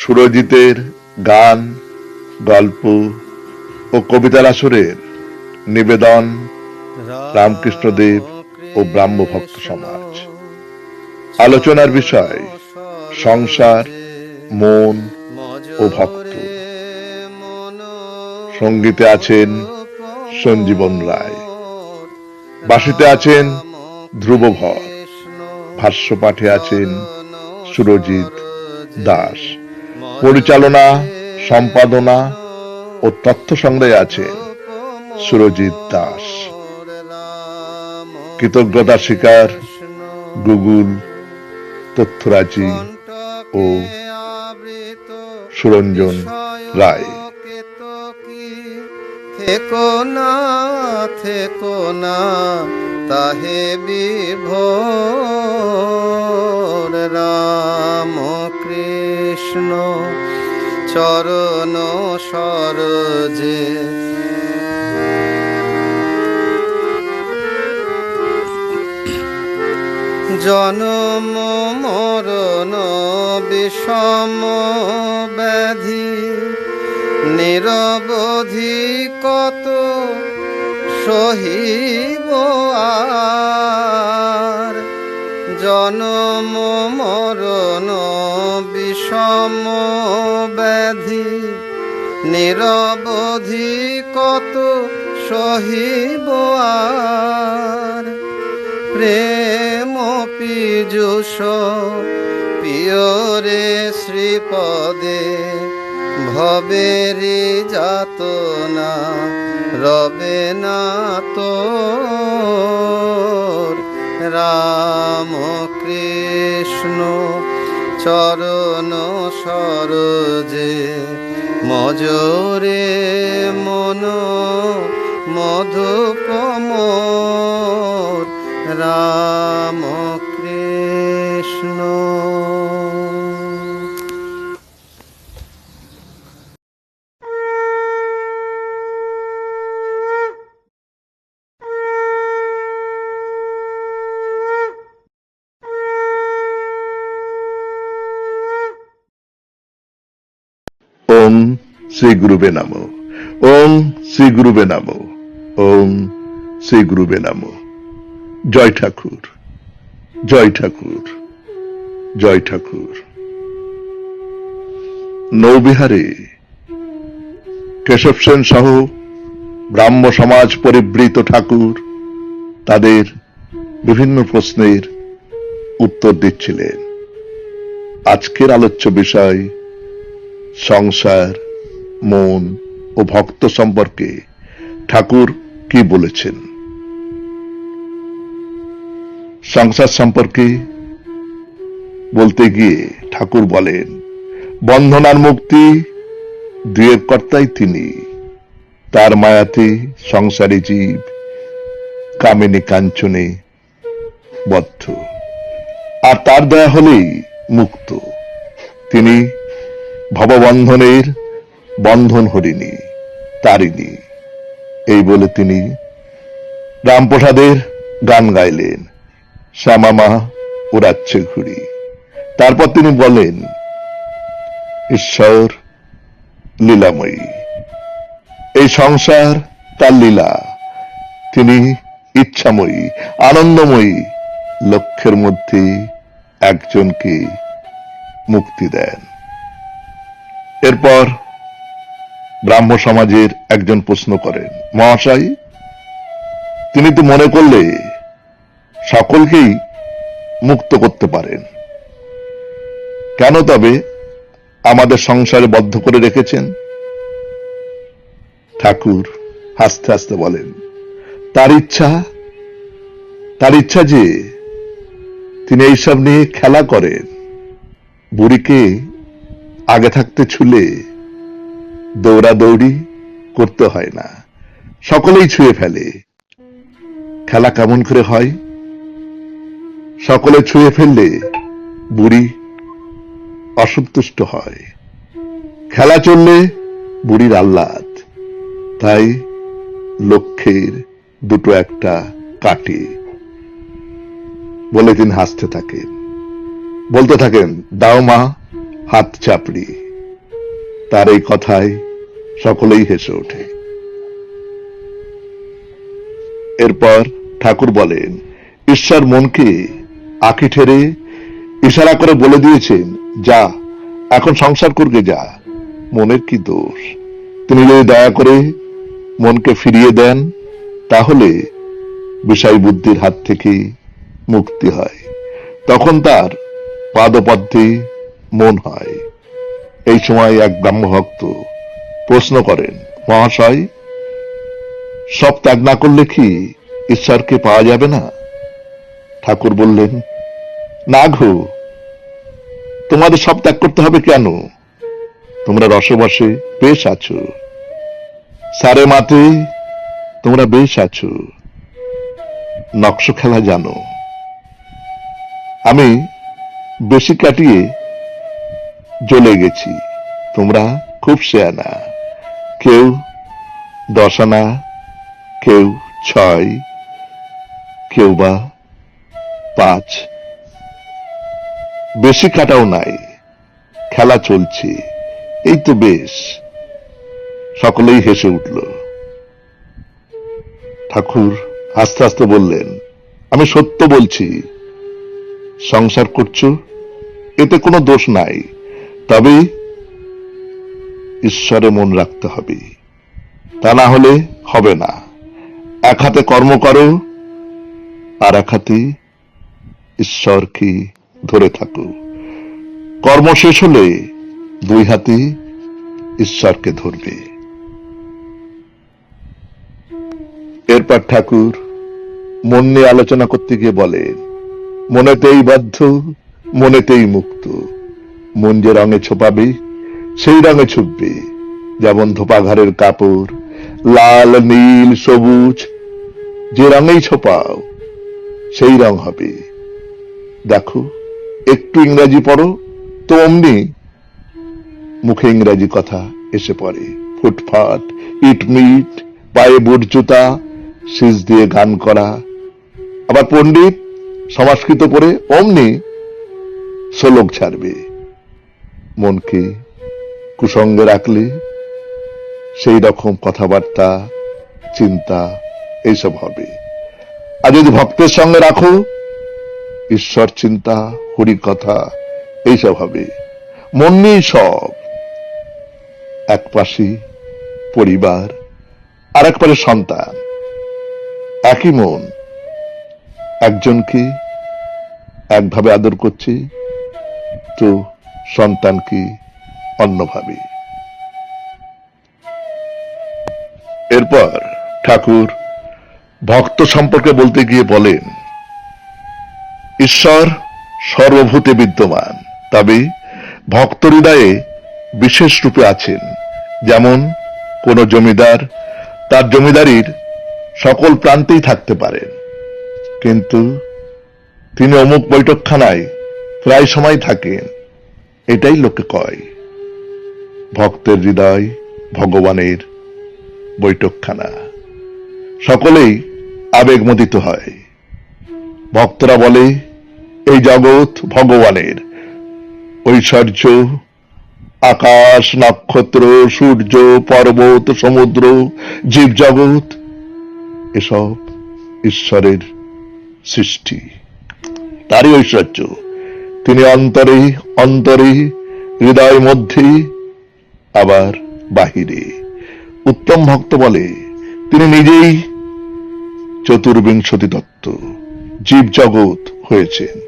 সুরজিতের গান, গল্প ও কবিতার আসরের নিবেদন রামকৃষ্ণদেব ও ব্রাহ্মভক্ত সমাজ। আলোচনার বিষয়, সংসার, মন ও ভক্ত। সঙ্গীতে আছেন সঞ্জীবন রায়। বাসিতে আছেন ধ্রুবভর ভাষ্য পাঠে আছেন সুরজিৎ দাস। পরিচালনা, সম্পাদনা ও তথ্য সংগ্রহে আছে সুরজিৎ দাস। কৃতজ্ঞতা স্বীকার গুগল, তথ্যরাজি ও সুরঞ্জন রায়। থেকো না থেকো না, তাহে বিভোর রাম। কৃষ্ণ চরণ সরজে। জনম মরণ বিষম ব্যাধি নিরবধি কত সহিব আর। জনম নিরবধি কত সহিব আর। প্রেম পীযুষ, পিয়রে শ্রীপদে ভবেরি যাত না রবে না তো রাম কৃষ্ণ চরণ সরজে মজরে মন মধুপম রাম কৃষ্ণ। ওম শ্রী গুরুবে নম। ওম শ্রী গুরুবে নাম। ওম শ্রী গুরুবে নাম। জয় ঠাকুর। জয় ঠাকুর। জয় ঠাকুর। নৌবিহারে কেশব সেন সহ ব্রাহ্ম সমাজ পরিবৃত ঠাকুর তাদের বিভিন্ন প্রশ্নের উত্তর দিচ্ছিলেন। আজকের আলোচ্য বিষয় সংসার মন ও ভক্ত সম্পর্কে ঠাকুর কি বলেছেন? সংসার সম্পর্কে বলতে গিয়ে ঠাকুর বলেন, বন্ধনার মুক্তি দুয়ের কর্তাই তিনি, তার মায়াতে সংসারী জীব, কামিনী কাঞ্চনে বদ্ধ। আর তার দয়া হলেই মুক্ত। তিনি ভববন্ধনের বন্ধন হরিণী, তারিণী। এই বলে তিনি রামপ্রসাদের গান গাইলেন। শ্যামামা উড়াচ্ছে ঘুড়ি তারপর তিনি বলেন, ঈশ্বর লীলাময়ী, এই সংসার তার লীলা। তিনি ইচ্ছাময়ী, আনন্দময়ী, লক্ষ্যের মধ্যে একজনকে মুক্তি দেন। এরপর ব্রাহ্ম সমাজের একজন প্রশ্ন করেন, মহাশয়, তিনি তো মনে করলে সকলকেই মুক্ত করতে পারেন। কেন তবে আমাদের সংসারে বদ্ধ করে রেখেছেন? ঠাকুর হাসতে হাসতে বলেন, তার ইচ্ছা তার ইচ্ছা যে তিনি এইসব নিয়ে খেলা করেন, বুড়িকে আগে থাকতে ছুলে দৌড়াদৌড়ি করতে হয় না। সকলেই ছুঁয়ে ফেলে। খেলা কেমন করে হয়? সকলে ছুঁয়ে ফেললে বুড়ি অসন্তুষ্ট হয়। খেলা চললে বুড়ির আহ্লাদ। তাই লক্ষ্যের দুটো একটা কাটে বলে তিনি হাসতে থাকেন। বলতে থাকেন, দাও মা, হাত চাপড়ি। তার এই কথায় সকলেই হেসে ওঠে। এরপর ঠাকুর বলেন, ঈশ্বর মনকে আঁকি ঠেরে ইশারা করে বলে দিয়েছেন, যা, এখন সংসার করবে যা, মনের কি দোষ? তিনি যদি দয়া করে মনকে ফিরিয়ে দেন, তাহলে বিষয় বুদ্ধির হাত থেকে মুক্তি হয়। তখন তার পাদপদ্মে মন হয়। এই সময় এক ব্রাহ্মভক্ত প্রশ্ন করেন, মহাশয়, সব ত্যাগ না করলে কি ঈশ্বরকে পাওয়া যাবে না? ঠাকুর বললেন, না ঘো তোমাদের সব ত্যাগ করতে হবে কেন? তোমরা রসবসে বেশ আছো। সারে মাতে, তোমরা বেশ আছো। নকশ খেলা জানো। আমি বেশি কাটিয়ে জ্বলে গেছি। তোমরা খুব শেয়ানা কেউ দশ আনা কেউ ছয়, কেউ বা পাঁচ। বেশি কাটাও নাই। খেলা চলছে। এই তো বেশ। সকলেই হেসে উঠল। ঠাকুর আস্তে আস্তে বললেন, আমি সত্য বলছি। সংসার করছ? এতে কোনো দোষ নাই। তবে ঈশ্বরে মন রাখতে হবে। তা না হলে হবে না। এক হাতে কর্ম করো, আর এক হাতে ঈশ্বরকে ধরে থাকো। কর্ম শেষ হলে দুই হাতে ঈশ্বরকে ধরবে। এরপর ঠাকুর মন নিয়ে আলোচনা করতে গিয়ে বলেন, মনেতেই বাধ্য, মনেতেই মুক্ত। মন যে রঙে ছোপাবে, সেই রঙে ছুপবে যেমন ধোপাঘরের কাপড়, লাল, নীল, সবুজ, যে রঙেই ছোপাও, সেই রং হবে। দেখো, একটু ইংরাজি পড়ো, তো অমনি মুখে ইংরাজি কথা এসে পড়ে। ফুটফাট, ইট মিট, পায়ে বুট জুতা শীষ দিয়ে গান করা। আবার পণ্ডিত, সংস্কৃত পড়ে অমনি শ্লোক ছাড়বে। মনকে কুসঙ্গে রাখলে সেই রকম কথাবার্তা, চিন্তা এইসব হবে। আর যদি ভক্তের সঙ্গে রাখো, ঈশ্বর চিন্তা, হরি কথা এইসব হবে। মন নিয়েই সব। এক পাশে পরিবার আর এক পাশে সন্তান। একই মন। একজনকে একভাবে আদর করছে, তো সন্তানকে অন্যভাবে এরপর ঠাকুর ভক্ত সম্পর্কে বলতে গিয়ে বলেন, ঈশ্বর সর্বভূতে বিদ্যমান, তবে ভক্ত হৃদয়ে বিশেষ রূপে আছেন। যেমন কোন জমিদার তার জমিদারির সকল প্রান্তেই থাকতে পারেন। কিন্তু তিনি অমুক বৈঠকখানায় প্রায় সময় থাকেন। এটাই লোকে কয়। ভক্তের হৃদয় ভগবানের বৈঠকখানা। সকলেই আবেগমোদিত হয়। ভক্তরা বলে, এই জগৎ ভগবানের। ঐশ্বর্য, আকাশ, নক্ষত্র, সূর্য, পর্বত, সমুদ্র জীব জগৎ এসব ঈশ্বরের সৃষ্টি। তারই ঐশ্বর্য। তিনি অন্তরে অন্তরে হৃদয় মধ্যে আবার বাহিরে। উত্তম ভক্ত বলে, তিনি নিজেই চতুর্বিংশতি তত্ত্ব জীব জগৎ হয়েছেন।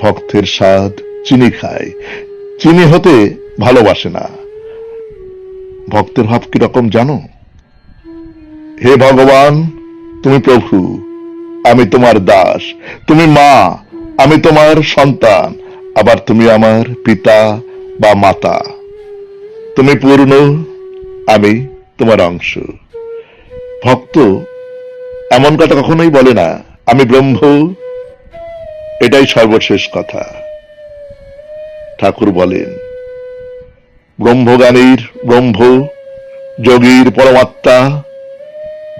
ভক্তের স্বাদ চিনি খায়। চিনি হতে ভালোবাসে না। ভক্তের ভাব কীরকম জানো? হে ভগবান, তুমি প্রভু, আমি তোমার দাস, তুমি মা আমি তোমার সন্তান, আবার তুমি আমার পিতা বা মাতা। তুমি পূর্ণ, আমি তোমার অংশ। ভক্ত এমন কথা কখনোই বলে না, আমি ব্রহ্ম, এটাই সর্বশেষ কথা। ঠাকুর বলেন, ব্রহ্মজ্ঞানীর ব্রহ্ম, যোগীর পরমাত্মা,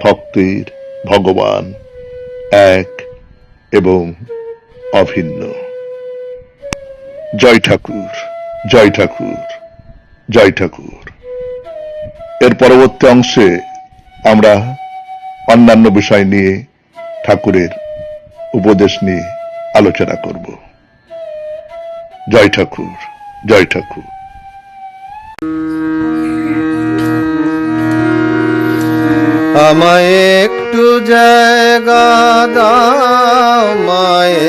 ভক্তির ভগবান এক এবং অভিন্ন। জয় ঠাকুর জয় ঠাকুর জয় ঠাকুর। এর পরবর্তী অংশে আমরা অন্যান্য বিষয় নিয়ে ঠাকুরের উপদেশ নিয়ে আলোচনা করব। জয় ঠাকুর জয় ঠাকুর। আমায় একটু জায়গা দাও মায়ের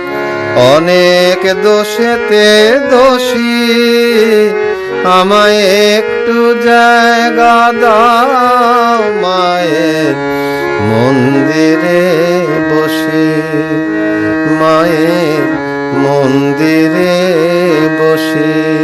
অনেক দোষেতে দোষী। আমায় একটু জায়গা দাও মায়ে মন্দিরে বসে। মায়ে মন্দিরে বসে।